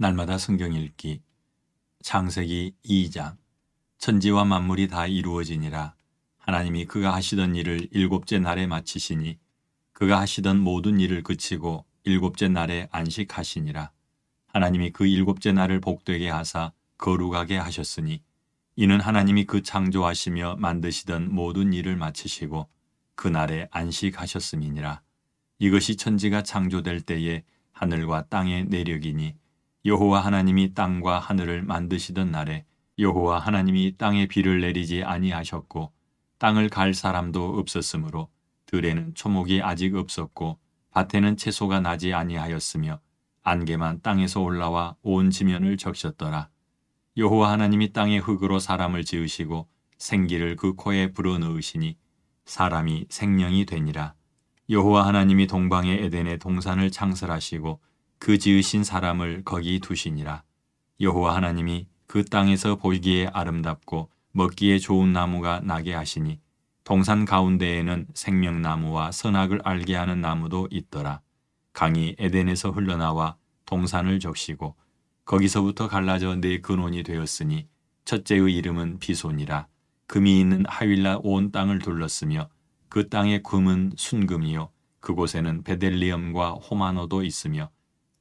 날마다 성경 읽기. 창세기 2장. 천지와 만물이 다 이루어지니라. 하나님이 그가 하시던 일을 일곱째 날에 마치시니 그가 하시던 모든 일을 그치고 일곱째 날에 안식하시니라. 하나님이 그 일곱째 날을 복되게 하사 거룩하게 하셨으니 이는 하나님이 그 창조하시며 만드시던 모든 일을 마치시고 그 날에 안식하셨음이니라. 이것이 천지가 창조될 때에 하늘과 땅의 내력이니 여호와 하나님이 땅과 하늘을 만드시던 날에 여호와 하나님이 땅에 비를 내리지 아니하셨고 땅을 갈 사람도 없었으므로 들에는 초목이 아직 없었고 밭에는 채소가 나지 아니하였으며 안개만 땅에서 올라와 온 지면을 적셨더라. 여호와 하나님이 땅의 흙으로 사람을 지으시고 생기를 그 코에 불어넣으시니 사람이 생명이 되니라. 여호와 하나님이 동방의 에덴의 동산을 창설하시고 그 지으신 사람을 거기 두시니라. 여호와 하나님이 그 땅에서 보기에 아름답고 먹기에 좋은 나무가 나게 하시니 동산 가운데에는 생명나무와 선악을 알게 하는 나무도 있더라. 강이 에덴에서 흘러나와 동산을 적시고 거기서부터 갈라져 네 근원이 되었으니 첫째의 이름은 비손이라. 금이 있는 하윌라 온 땅을 둘렀으며 그 땅의 금은 순금이요 그곳에는 베델리엄과 호마노도 있으며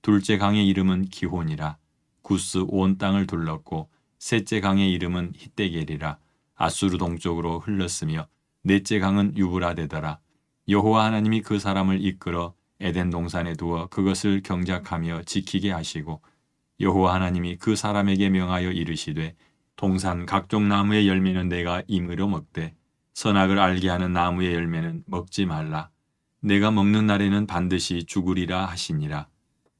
둘째 강의 이름은 기혼이라 구스 온 땅을 둘렀고 셋째 강의 이름은 히데겔이라 아수르 동쪽으로 흘렀으며 넷째 강은 유브라데더라. 여호와 하나님이 그 사람을 이끌어 에덴 동산에 두어 그것을 경작하며 지키게 하시고 여호와 하나님이 그 사람에게 명하여 이르시되 동산 각종 나무의 열매는 내가 임의로 먹되 선악을 알게 하는 나무의 열매는 먹지 말라. 내가 먹는 날에는 반드시 죽으리라 하시니라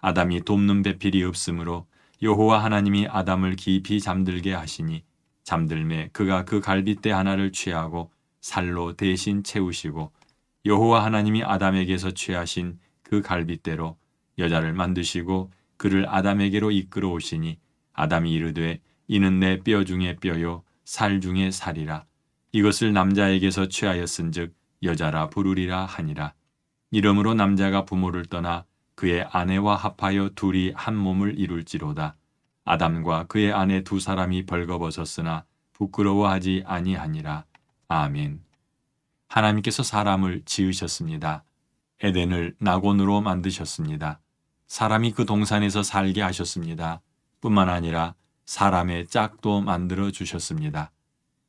아담이 돕는 배필이 없으므로 여호와 하나님이 아담을 깊이 잠들게 하시니 잠들매 그가 그 갈빗대 하나를 취하고 살로 대신 채우시고 여호와 하나님이 아담에게서 취하신 그 갈빗대로 여자를 만드시고 그를 아담에게로 이끌어 오시니 아담이 이르되 이는 내 뼈 중에 뼈요 살 중에 살이라. 이것을 남자에게서 취하였은즉 여자라 부르리라 하니라. 이러므로 남자가 부모를 떠나 그의 아내와 합하여 둘이 한 몸을 이룰지로다. 아담과 그의 아내 두 사람이 벌거벗었으나 부끄러워하지 아니하니라. 아멘. 하나님께서 사람을 지으셨습니다. 에덴을 낙원으로 만드셨습니다. 사람이 그 동산에서 살게 하셨습니다. 뿐만 아니라 사람의 짝도 만들어 주셨습니다.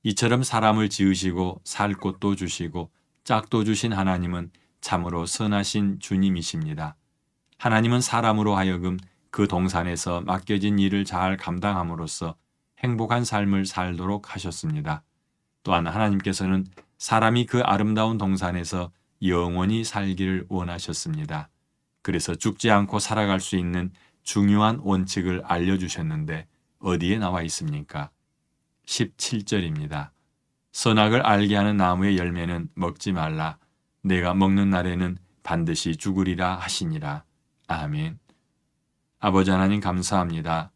이처럼 사람을 지으시고 살 곳도 주시고 짝도 주신 하나님은 참으로 선하신 주님이십니다. 하나님은 사람으로 하여금 그 동산에서 맡겨진 일을 잘 감당함으로써 행복한 삶을 살도록 하셨습니다. 또한 하나님께서는 사람이 그 아름다운 동산에서 영원히 살기를 원하셨습니다. 그래서 죽지 않고 살아갈 수 있는 중요한 원칙을 알려주셨는데 어디에 나와 있습니까? 17절입니다. 선악을 알게 하는 나무의 열매는 먹지 말라. 내가 먹는 날에는 반드시 죽으리라 하시니라. 아멘. 아버지 하나님 감사합니다.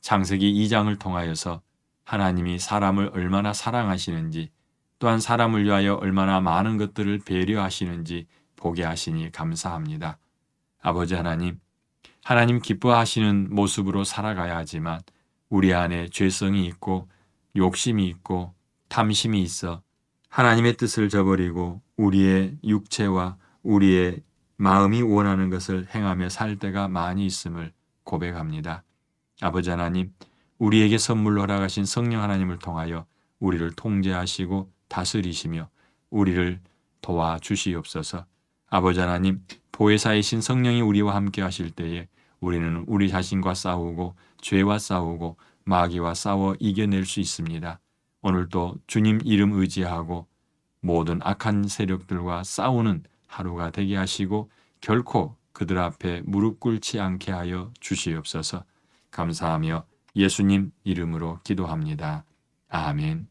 창세기 2장을 통하여서 하나님이 사람을 얼마나 사랑하시는지 또한 사람을 위하여 얼마나 많은 것들을 배려하시는지 보게 하시니 감사합니다. 아버지 하나님, 하나님 기뻐하시는 모습으로 살아가야 하지만 우리 안에 죄성이 있고 욕심이 있고 탐심이 있어 하나님의 뜻을 저버리고 우리의 육체와 우리의 마음이 원하는 것을 행하며 살 때가 많이 있음을 고백합니다. 아버지 하나님, 우리에게 선물로 허락하신 성령 하나님을 통하여 우리를 통제하시고 다스리시며 우리를 도와 주시옵소서. 아버지 하나님, 보혜사이신 성령이 우리와 함께 하실 때에 우리는 우리 자신과 싸우고 죄와 싸우고 마귀와 싸워 이겨낼 수 있습니다. 오늘도 주님 이름 의지하고 모든 악한 세력들과 싸우는 하루가 되게 하시고 결코 그들 앞에 무릎 꿇지 않게 하여 주시옵소서. 감사하며 예수님 이름으로 기도합니다. 아멘.